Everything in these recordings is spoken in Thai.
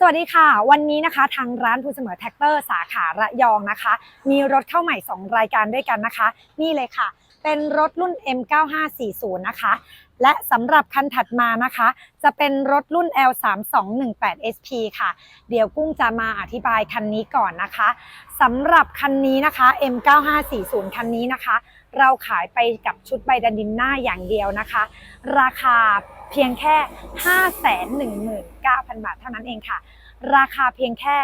สวัสดีค่ะ วันนี้นะคะทางร้านภูเสมอแท็กเตอร์สาขาระยองนะคะ มีรถเข้าใหม่ 2 รายการด้วยกันนะคะ นี่เลยค่ะ เป็นรถรุ่น M9540 นะคะ และสำหรับคันถัดมานะคะ จะเป็นรถรุ่น L3218SP ค่ะ เดี๋ยวกุ้งจะมาอธิบายคันนี้ก่อนนะคะสำหรับคันนี้นะคะ M9540 คันนี้นะคะ เราขายไปกับชุดใบดันดินหน้าอย่างเดียวนะคะ ราคาเพียงแค่ 519,000 บาทเท่านั้นเองค่ะ ราคาเพียงแค่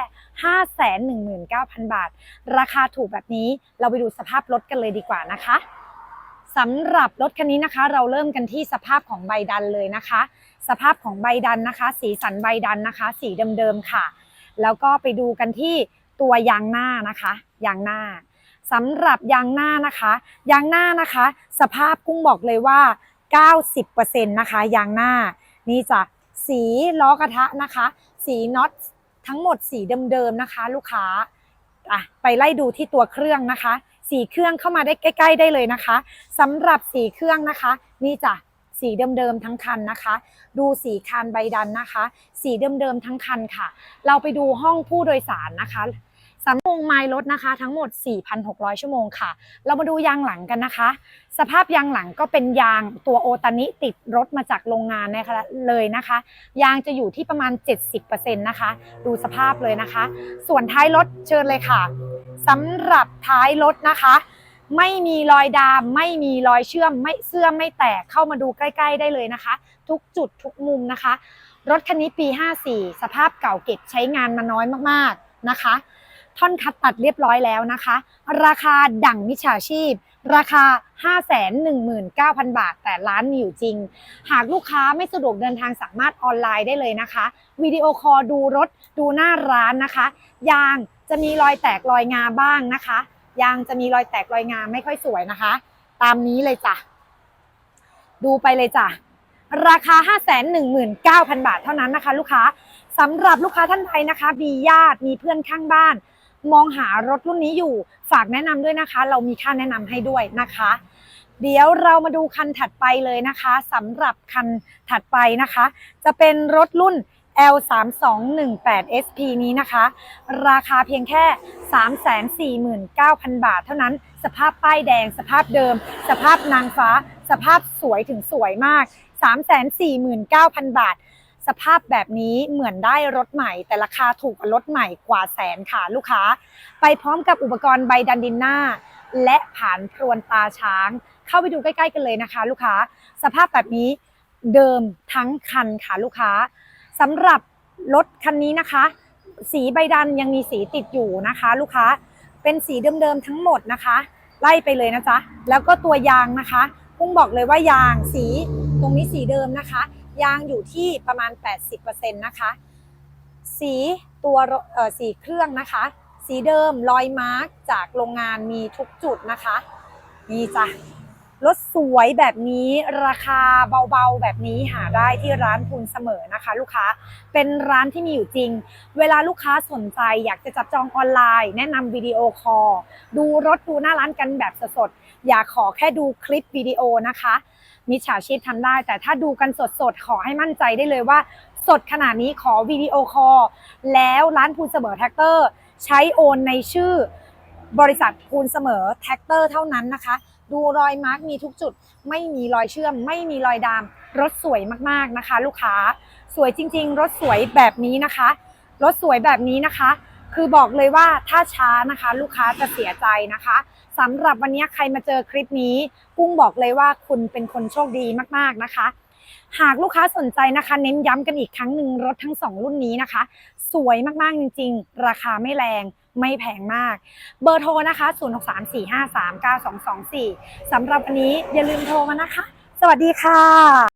519,000 บาท ราคาถูกแบบนี้เราไปดูสภาพรถกันเลยดีกว่านะคะสำหรับรถคันนี้นะคะ เราเริ่มกันที่สภาพของใบดันเลยนะคะ สภาพของใบดันนะคะ สีสันใบดันนะคะ สีเดิมๆค่ะ แล้วก็ไปดูกันที่ตัวยางหน้านะคะ ยางหน้า สำหรับยางหน้านะคะ ยางหน้านะคะ สภาพกุ้งบอกเลยว่า 90%นะคะ ยางหน้า นี่จะสีล้อกระทะนะคะ สีน็อตทั้งหมดสีเดิมๆนะคะ ลูกค้าอะไปไล่ดูที่ตัวเครื่องนะคะ สีเครื่องเข้ามาได้ใกล้ ๆ ได้เลยนะคะสำหรับสีเครื่องนะคะ นี่จ้ะสีเดิมๆทั้งคันนะคะ ดูสีคานใบดันนะคะ สีเดิมๆทั้งคันค่ะ เราไปดูห้องผู้โดยสารนะคะ สำหรับวงไมล์รถนะคะ ทั้งหมด 4,600 ชั่วโมงค่ะ เรามาดูยางหลังกันนะคะ สภาพยางหลังก็เป็นยางตัวโอตานิติดรถมาจากโรงงานนะคะเลยนะคะ ยางจะอยู่ที่ประมาณ 70%นะคะ ดูสภาพเลยนะคะ ส่วนท้ายรถเชิญเลยค่ะสำหรับท้ายรถนะคะไม่มีรอยดามไม่มีรอยเชื่อมไม่เสื่อมไม่แตกเข้ามาดูใกล้ ๆ ได้เลยนะคะ ทุกจุดทุกมุมนะคะ รถคันนี้ปี 54 สภาพเก่าเก็บใช้งานมาน้อยมากๆนะคะ ท่อนคัดตัดเรียบร้อยแล้วนะคะ ราคาดั่งมิจฉาชีพ ราคา 519,000 บาท แต่ร้านมีอยู่จริง หากลูกค้าไม่สะดวกเดินทางสามารถออนไลน์ได้เลยนะคะวิดีโอคอลดูรถดูหน้าร้านนะคะ ยางจะมีรอยแตกรอยงาบ้างนะคะ ยางจะมีรอยแตกรอยงาไม่ค่อยสวยนะคะ ตามนี้เลยจ้ะดูไปเลยจ้ะราคา 519,000 บาทเท่านั้นนะคะ ลูกค้าสำหรับลูกค้าท่านใดนะคะ มีญาติมีเพื่อนข้างบ้าน มองหารถรุ่นนี้อยู่ฝากแนะนำด้วยนะคะ เรามีค่าแนะนำให้ด้วยนะคะ เดี๋ยวเรามาดูคันถัดไปเลยนะคะสำหรับคันถัดไปนะคะ จะเป็นรถรุ่น L3218 SP นี้นะคะ ราคาเพียงแค่ 349,000 บาท เท่านั้น สภาพป้ายแดง สภาพเดิม สภาพนางฟ้า สภาพสวยถึงสวยมาก 349,000 บาท สภาพแบบนี้เหมือนได้รถใหม่ แต่ราคาถูกกว่ารถใหม่กว่าแสนค่ะลูกค้า ไปพร้อมกับอุปกรณ์ใบดันดินหน้า และผ่านพรวนตาช้าง เข้าไปดูใกล้ๆกันเลยนะคะ ลูกค้า สภาพแบบนี้เดิมทั้งคันค่ะลูกค้าสำหรับรถคันนี้นะคะ สีใบดันยังมีสีติดอยู่นะคะ ลูกค้าเป็นสีเดิมๆทั้งหมดนะคะ ไล่ไปเลยนะจ๊ะแล้วก็ตัวยางนะคะพุ่งบอกเลยว่ายางสีตรงนี้สีเดิมนะคะ ยางอยู่ที่ประมาณ 80%นะคะ สีตัวเอ่อสีเครื่องนะคะ สีเดิมรอยมาร์กจากโรงงานมีทุกจุดนะคะ นี่จ้ะรถสวยแบบนี้ราคาเบาๆแบบนี้หาได้ที่ร้านพูนเสมอนะคะ ลูกค้าเป็นร้านที่มีอยู่จริง เวลาลูกค้าสนใจอยากจะจับจองออนไลน์ แนะนำวิดีโอคอลดูรถดูหน้าร้านกันแบบสดๆ อย่าขอแค่ดูคลิปวิดีโอนะคะ มิจฉาชีพทำได้ แต่ถ้าดูกันสดๆ ขอให้มั่นใจได้เลยว่า สดขนาดนี้ขอวิดีโอคอลแล้วร้านพูนเสมอแท็กเตอร์ ใช้โอนในชื่อบริษัทพูนเสมอแท็กเตอร์เท่านั้นนะคะ ดูรอยมาร์กมีทุกจุด ไม่มีรอยเชื่อม ไม่มีรอยดาม รถสวยมากๆนะคะ ลูกค้าสวยจริง ๆ รถสวยแบบนี้นะคะ รถสวยแบบนี้นะคะ คือบอกเลยว่าถ้าช้านะคะ ลูกค้าจะเสียใจนะคะ สำหรับวันนี้ใครมาเจอคลิปนี้ กุ้งบอกเลยว่าคุณเป็นคนโชคดีมากๆนะคะ หากลูกค้าสนใจนะคะ เน้นย้ำกันอีกครั้งหนึ่งรถทั้งสองรุ่นนี้นะคะ สวยมากๆจริง ๆ ราคาไม่แรงไม่แพงมาก เบอร์โทรนะคะ 0634539224สำหรับวันนี้อย่าลืมโทรมานะคะ สวัสดีค่ะ